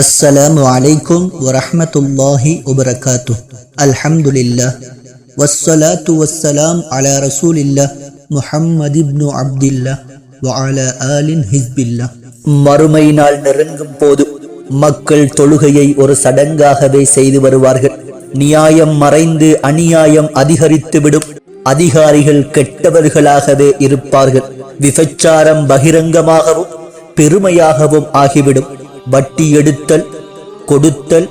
அஸ்ஸலாமு அலைக்கும் வரஹமத்துல்லாஹி உபரகாத்து அல்ஹம்துலில்லா வஸ்ஸலாத்து வஸ்ஸலாம் அலா ரசூலில்லா முஹம்மது இப்னு அப்துல்லா வஅலா ஹிஸ்பில்லா மறுமை நாள் நெருங்கும் போது மக்கள் தொழுகையை ஒரு சடங்காகவே செய்து வருவார்கள். நியாயம் மறைந்து அநியாயம் அதிகரித்துவிடும் அதிகாரிகள் கெட்டவர்களாகவே இருப்பார்கள். விபச்சாரம் பகிரங்கமாகவும் பெருமையாகவும் ஆகிவிடும். வட்டி எடுத்தல் கொடுத்தல்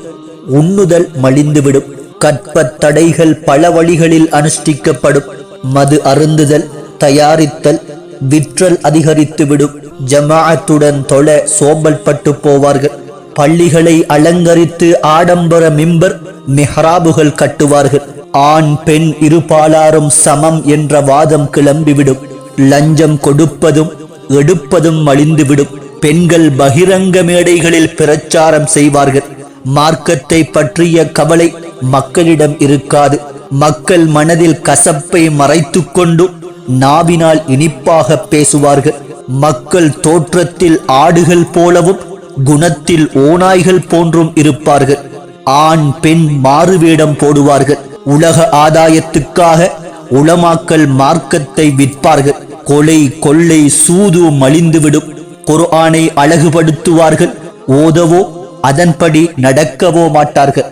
உண்ணுதல் மலிந்துவிடும். கற்பத் தடைகள் பல வழிகளில் அனுஷ்டிக்கப்படும். மது அருந்துதல் தயாரித்தல் விற்றல் அதிகரித்துவிடும். ஜமாஅத்துடன் தொழ சோம்பல் பட்டு போவார்கள். பள்ளிகளை அலங்கரித்து ஆடம்பர மிம்பர் மெஹராபுகள் கட்டுவார்கள். ஆண் பெண் இருபாலாரும் சமம் என்ற வாதம் கிளம்பிவிடும். லஞ்சம் கொடுப்பதும் எடுப்பதும் மலிந்துவிடும். பெண்கள் பகிரங்க மேடைகளில் பிரச்சாரம் செய்வார்கள். மார்க்கத்தை பற்றிய கவலை மக்களிடம் இருக்காது. மக்கள் மனதில் கசப்பை மறைத்து கொண்டு நாவினால் இனிப்பாக பேசுவார்கள். மக்கள் தோற்றத்தில் ஆடுகள் போலவும் குணத்தில் ஓநாய்கள் போன்றும் இருப்பார்கள். ஆண் பெண் மாறுவேடம் போடுவார்கள். உலக ஆதாயத்துக்காக உளமாக்கல் மார்க்கத்தை விற்பார்கள். கொலை கொள்ளை சூது மலிந்துவிடும். குர்ஆனை அழகுபடுத்துவார்கள். ஓதவோ அதன்படி நடக்கவோ மாட்டார்கள்.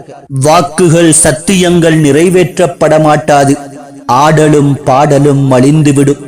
வாக்குகள் சத்தியங்கள் நிறைவேற்றப்பட மாட்டாது ஆடலும் பாடலும் மலிந்துவிடும்